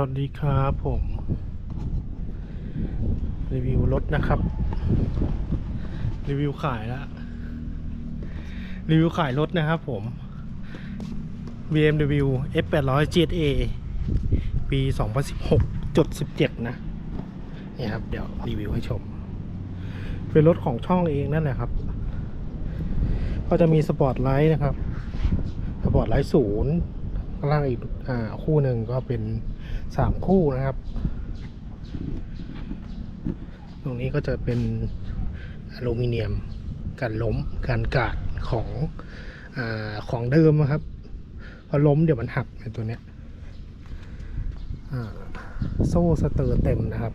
วัสดีครับผม รีวิวรถนะครับ รีวิวขายแล้วรีวิวขายรถนะครับผม BMW F800 GSA ปี 2016จุด17 นะนี่ครับ เดี๋ยวรีวิวให้ชม เป็นรถของช่องเองนั่นแหละครับ ก็จะมีสปอร์ตไลท์นะครับ สปอร์ตไลท์ศูนย์ข้างล่างอีกอ่าคู่หนึ่งก็เป็น สามคู่นะครับ ตรงนี้ก็จะเป็นอลูมิเนียมกันล้มกันกาดของอของเดิมนะครับ พอล้มเดี๋ยวมันหักในตัวเนี้ยโซ่สเตอร์เต็มนะครับ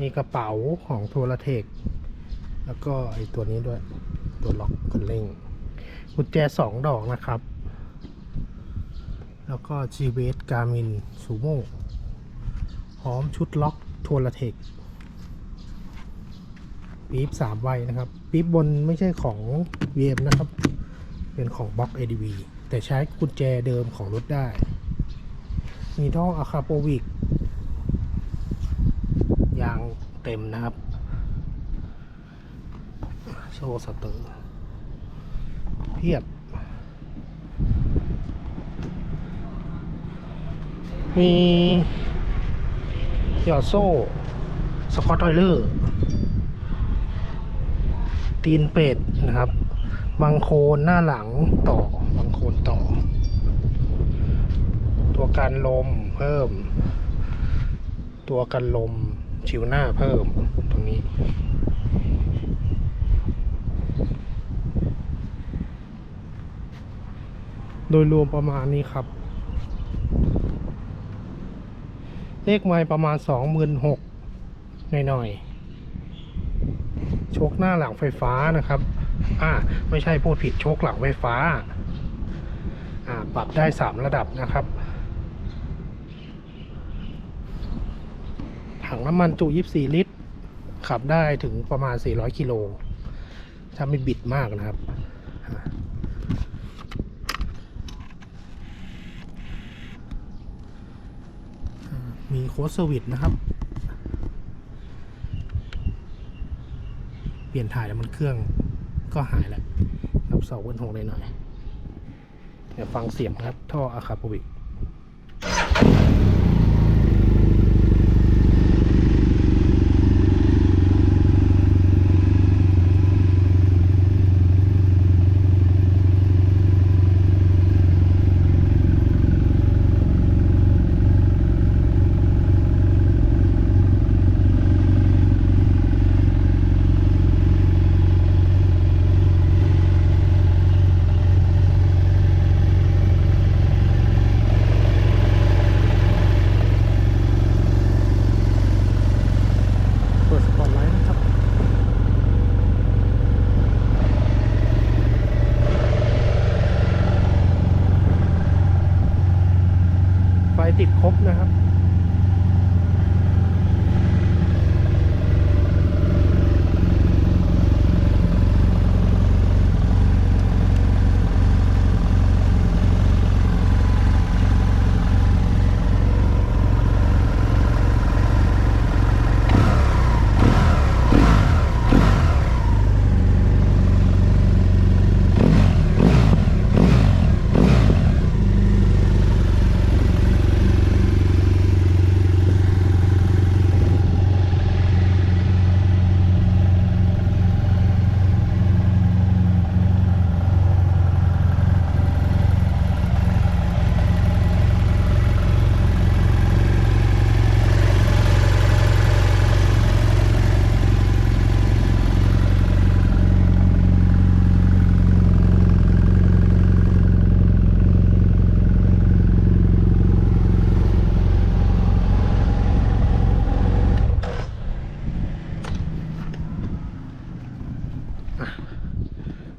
มีกระเป๋าของโทรเทค แล้วก็ไอตัวนี้ด้วย ตัวล็อกคันเร่งกุญแจสองดอกนะครับ แล้วก็ g b s Garmin Sumo พร้อมชุดล็อกทัวร์เทคปี๊บสามใบนะครับ ปี๊บบนไม่ใช่ของ VM นะครับ เป็นของบล็อก ADV แต่ใช้กุญแจเดิมของรถได้ มีท่ออะคาโปวิกยางเต็มนะครับโซ่สเตอร์เพียบ มีหยอดโซ่สกอตไทเลอร์ตีนเป็ดนะครับ บางโคนหน้าหลังต่อบางโคนต่อ ตัวกันลมเพิ่ม ตัวกันลมชิวหน้าเพิ่มตรงนี้ โดยรวมประมาณนี้ครับ เลขไม้ประมาณสองหมื่นหกหน่อยๆโชคหน้าหลังไฟฟ้านะครับอ่าไม่ใช่พูดผิดโชคหลังไฟฟ้าอ่าปรับได้สามระดับนะครับ ถังน้ำมันจุ 24 ลิตร ขับได้ถึงประมาณ 400 กิโลถ้าไม่บิดมากนะครับ มีโค้ดเซวิตนะครับ เปลี่ยนถ่ายแล้วมันเครื่องก็หายแล้วรับเสาวนหงเลยหน่อยเดี๋ยวฟังเสียงครับ ท่ออะคาโปวิก เปิดสปอตไลท์นะครับ ไ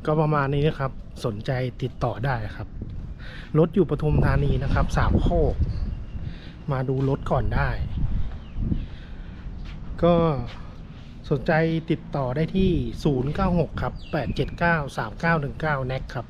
ก็ประมาณนี้นะครับ สนใจติดต่อได้ครับ รถอยู่ปทุมธานีนะครับ สามโคก มาดูรถก่อนได้ ก็สนใจติดต่อได้ที่ 096 ครับ 879 3919แน็กครับ